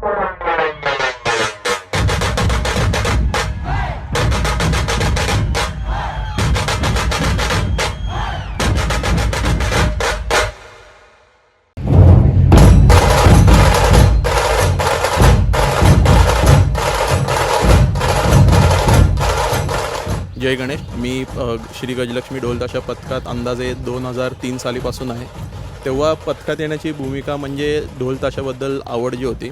जय गणेश मी श्री गजलक्ष्मी ढोलताशा पथकात अंदाजे दोन हजार तीन सालीपासून आहे. तेव्हा पथकात येण्याची भूमिका म्हणजे ढोलताशाबद्दल आवड जी होती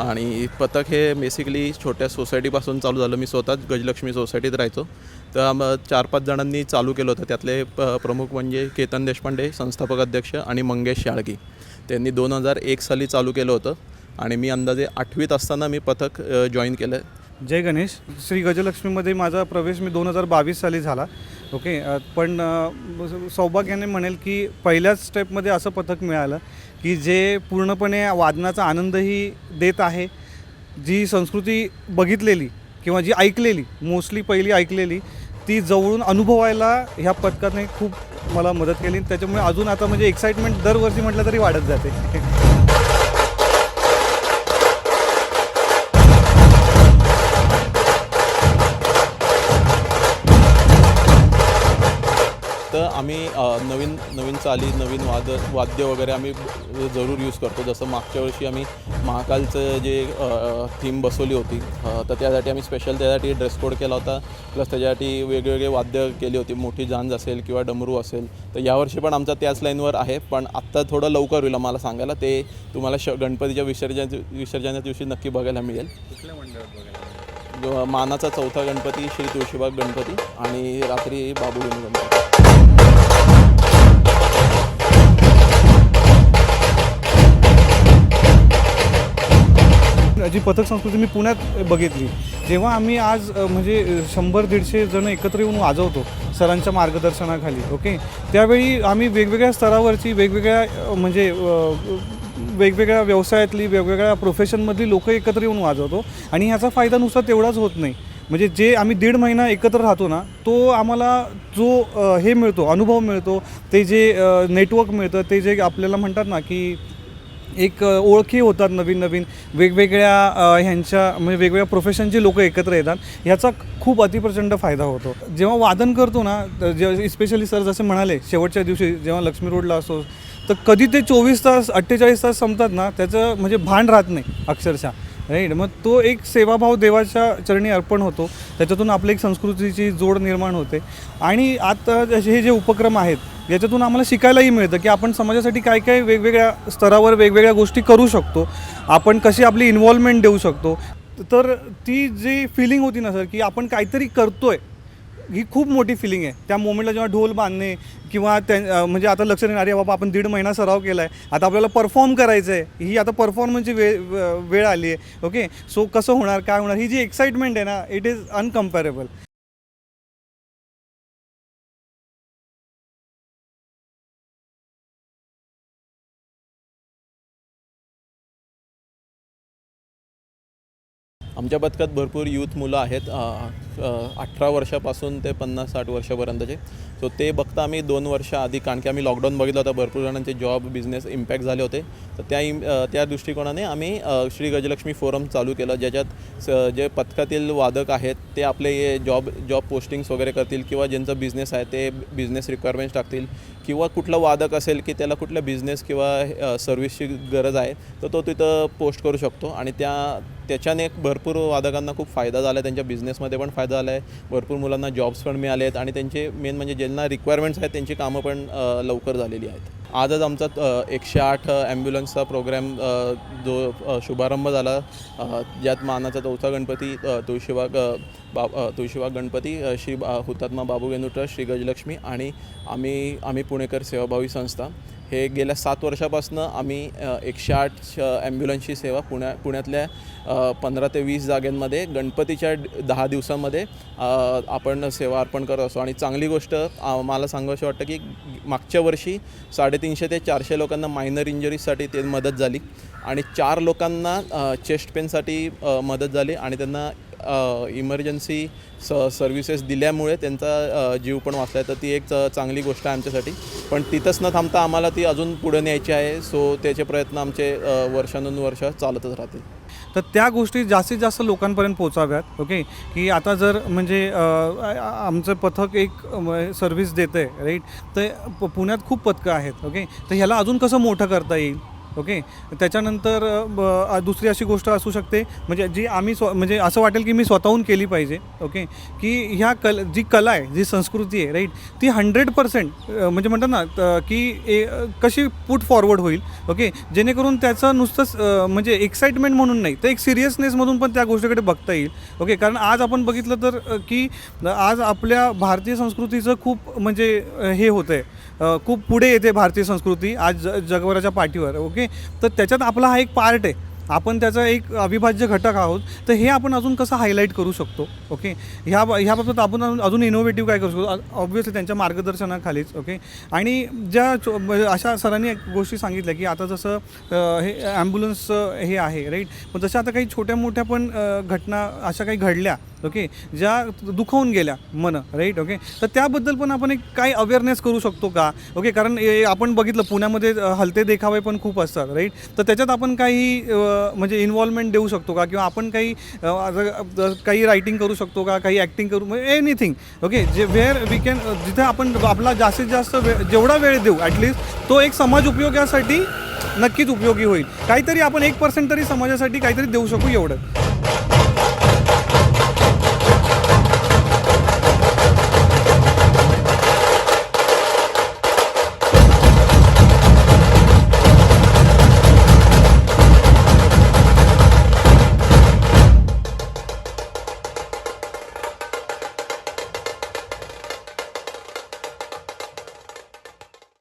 आणि पथक हे बेसिकली छोट्या सोसायटीपासून चालू झालं. मी स्वतःच गजलक्ष्मी सोसायटीत राहायचो. तर आम चार पाच जणांनी चालू केलं होतं. त्यातले प प्रमुख म्हणजे केतन देशपांडे संस्थापक अध्यक्ष आणि मंगेश शाळगी त्यांनी दोन हजार एक साली चालू केलं होतं. आणि मी अंदाजे आठवीत असताना मी पथक जॉईन केलं. जय गणेश. श्री गजलक्ष्मीमध्ये माझा प्रवेश मी दोन हजार बावीस साली झाला. ओके पण सौभाग्याने म्हणेल की पहिल्याच स्टेपमध्ये असं पथक मिळालं की जे पूर्णपणे वादनाचा आनंदही देत आहे जी संस्कृती बघितलेली किंवा जी ऐकलेली मोस्टली पहिली ऐकलेली ती जवळून अनुभवायला ह्या पथकाने खूप मला मदत केली. त्याच्यामुळे अजून आता म्हणजे एक्साइटमेंट दरवर्षी म्हटलं तरी वाढत जाते. आम्ही नवीन नवीन चाली नवीन वाद वाद्य वगैरे आम्ही जरूर यूज करतो. जसं मागच्या वर्षी आम्ही महाकालचं जे थीम बसवली होती तर त्यासाठी आम्ही स्पेशल त्यासाठी ड्रेस कोड केला होता. प्लस त्याच्यासाठी वेगवेगळे वाद्य केली होती. मोठी झांज असेल किंवा डमरू असेल. तर यावर्षी पण आमचा त्याच लाईनवर आहे. पण आत्ता थोडं लवकर होईल मला सांगायला. ते तुम्हाला श गणपतीच्या विसर्जन विसर्जनाच्या दिवशी नक्की बघायला मिळेल. मानाचा चौथा गणपती श्री तुळशीबाग गणपती आणि रात्री बाबुगणी गणपती. जी पथक संस्कृती मी पुण्यात बघितली. जेव्हा आम्ही आज म्हणजे शंभर दीडशे जण एकत्र येऊन वाजवतो सरांच्या मार्गदर्शनाखाली ओके? त्यावेळी आम्ही वेगवेगळ्या स्तरावरची वेगवेगळ्या म्हणजे वेगवेगळ्या व्यवसायातली वेगवेगळ्या प्रोफेशनमधली लोक एकत्र येऊन वाजवतो. आणि ह्याचा फायदा नुसता तेवढाच होत नाही. म्हणजे जे आम्ही दीड महिना एकत्र राहतो ना तो आम्हाला जो अ, हे मिळतो अनुभव मिळतो ते जे नेटवर्क मिळतं ते जे आपल्याला म्हणतात ना की एक अ, ओळखी होतात नवीन नवीन वेगवेगळ्या अ, ह्यांच्या म्हणजे वेगवेगळ्या प्रोफेशनचे लोक एकत्र येतात ह्याचा खूप अतिप्रचंड फायदा होतो. जेव्हा वादन करतो ना तर जे स्पेशली सर जसे म्हणाले शेवटच्या दिवशी जेव्हा लक्ष्मी रोडला असतो तर कधी ते चोवीस तास अठ्ठेचाळीस तास संपतात ना त्याचं म्हणजे भान राहत नाही अक्षरशः. राईट मग तो एक सेवाभाव देवाच्या चरणी अर्पण होतो. त्याच्यातून आपली एक संस्कृतीची जोड निर्माण होते. आणि आता जसे हे जे उपक्रम आहेत याच्यातून आम्हाला शिकायलाही मिळतं की आपण समाजासाठी काय काय वेगवेगळ्या स्तरावर वेगवेगळ्या गोष्टी करू शकतो. आपण कशी आपली इन्व्हॉल्वमेंट देऊ शकतो. तर ती जी फिलिंग होती ना सर की आपण काहीतरी करतोय ही खूप मोठी फिलिंग आहे. त्या मोमेंटला जेव्हा ढोल बांधणे किंवा त्या म्हणजे आता लक्ष देणार अरे बाबा आपण दीड महिना सराव केला आहे आता आपल्याला परफॉर्म करायचं आहे ही आता परफॉर्मन्सची वेळ वेळ आली आहे. ओके सो कसं होणार? काय होणार? ही जी एक्साइटमेंट आहे ना इट इज अनकम्पॅरेबल आमच्या पथकात भरपूर यूथ मुलं आहेत अठरा वर्षापासून ते पन्नास साठ वर्षापर्यंतचे. सो ते बघता आम्ही दोन वर्ष आधी कारण की आम्ही लॉकडाऊन बघितलं होतं भरपूर जणांचे जॉब बिझनेस इम्पॅक्ट झाले होते. तर त्या इम त्या दृष्टिकोनाने आम्ही श्री गजलक्ष्मी फोरम चालू केलं ज्याच्यात स जे पथकातील वादक आहेत ते आपले जॉब जॉब पोस्टिंग्स वगैरे करतील किंवा ज्यांचा बिझनेस आहे ते बिझनेस रिक्वायरमेंट्स टाकतील. किंवा कुठला वादक असेल की त्याला कुठल्या बिझनेस किंवा सर्व्हिसची गरज आहे तर तो तिथं पोस्ट करू शकतो. आणि त्या त्याच्याने भरपूर वादकांना खूप फायदा झाला आहे त्यांच्या बिझनेसमध्ये पण फायदा झाला आहे भरपूर मुलांना जॉब्स पण मिळाले आहेत आणि त्यांचे मेन म्हणजे ज्यांना रिक्वायरमेंट्स आहेत त्यांची कामं पण लवकर झालेली आहेत. आजच आमचा एकशे आठ ॲम्ब्युलन्सचा प्रोग्रॅम जो शुभारंभ झाला. ज्यात मानाचा चौथा गणपती तुळशीबाग बा तुळशीबाग गणपती श्री बा हुतात्मा बाबू गेनू ट्रस्ट श्री गजलक्ष्मी आणि आम्ही आम्ही पुणेकर सेवाभावी संस्था. हे गेल्या सात वर्षापासून आम्ही एकशे आठ ॲम्ब्युलन्सची सेवा पुण्या पुण्यातल्या पंधरा ते वीस जागेंमध्ये गणपतीच्या दहा दिवसामध्ये आपण सेवा अर्पण करत असतो. आणि चांगली गोष्ट मला सांगावंशी वाटतं की मागच्या वर्षी साडेतीनशे ते चारशे लोकांना मायनर इंजरीजसाठी ते मदत झाली. आणि चार लोकांना चेस्ट पेनसाठी मदत झाली. आणि त्यांना इमर्जन्सी स सर्व्हिसेस दिल्यामुळे त्यांचा जीव पण वाचला आहे तर ती एक चांगली गोष्ट आहे आमच्यासाठी. पण तिथंच न थांबता आम्हाला ती अजून पुढे न्यायची आहे. सो त्याचे प्रयत्न आमचे वर्षानुवर्ष चालतच राहतील. तर त्या गोष्टी जास्तीत जास्त लोकांपर्यंत पोचाव्यात ओके? की आता जर म्हणजे आमचं पथक एक सर्व्हिस देतं आहे राईट तर प- पुण्यात खूप पथकं आहेत ओके? तर ह्याला अजून कसं मोठं करता येईल? ओके? त्याच्यानंतर ब- दुसरी अशी गोष्ट असू शकते म्हणजे जी आम्ही स्व म्हणजे असं वाटेल की मी स्वतःहून केली पाहिजे ओके? की ह्या कल जी कला आहे जी संस्कृती आहे राईट ती हंड्रेड पर्सेंट म्हणजे म्हणतात ना की ए कशी पुट फॉरवर्ड होईल ओके? जेणेकरून त्याचं नुसतंच म्हणजे एक्साइटमेंट म्हणून नाही तर एक सिरियसनेसमधून पण त्या गोष्टीकडे बघता येईल ओके? कारण आज आपण बघितलं तर की आज आपल्या भारतीय संस्कृतीचं खूप म्हणजे हे होतं आहे खूप पुढे येते भारतीय संस्कृती आज ज जगभराच्या पाठीवर ओके? तर त्याच्यात आपला हा एक पार्ट आहे. आपण त्याचा एक अविभाज्य घटक आहोत तर हे आपण अजून कसं हायलाईट करू शकतो? ओके ह्या ह्याबाबत आपण अजून- अजून इनोव्हेटिव्ह काय करू शकतो? ऑब्व्हियसली त्यांच्या मार्गदर्शनाखालीच ओके आणि ज्या अशा सरांनी एक गोष्टी सांगितल्या की आता जसं हे ॲम्ब्युलन्स हे आहे राईट पण जशा आता काही छोट्या मोठ्या पण घटना अशा काही घडल्या ओके ज्या दुखावून गेल्या मन राईट ओके तर त्याबद्दल पण आपण एक काही अवेअरनेस करू शकतो का? ओके कारण ए- आपण बघितलं पुण्यामध्ये हलते देखावे पण खूप असतात राईट तर त्याच्यात आपण काही म्हणजे इन्व्हॉल्वमेंट देऊ शकतो का? किंवा आपण काही काही रायटिंग करू शकतो का? काही ॲक्टिंग करू म्हणजे एनिथिंग ओके जे वेअर वी कॅन जिथे आपण आपला जास्तीत जास्त वेळ जेवढा वेळ देऊ ॲटलिस्ट तो एक समाज उपयोगासाठी नक्कीच उपयोगी होईल. काहीतरी आपण एक पर्सेंट तरी समाजासाठी काहीतरी देऊ शकू एवढं.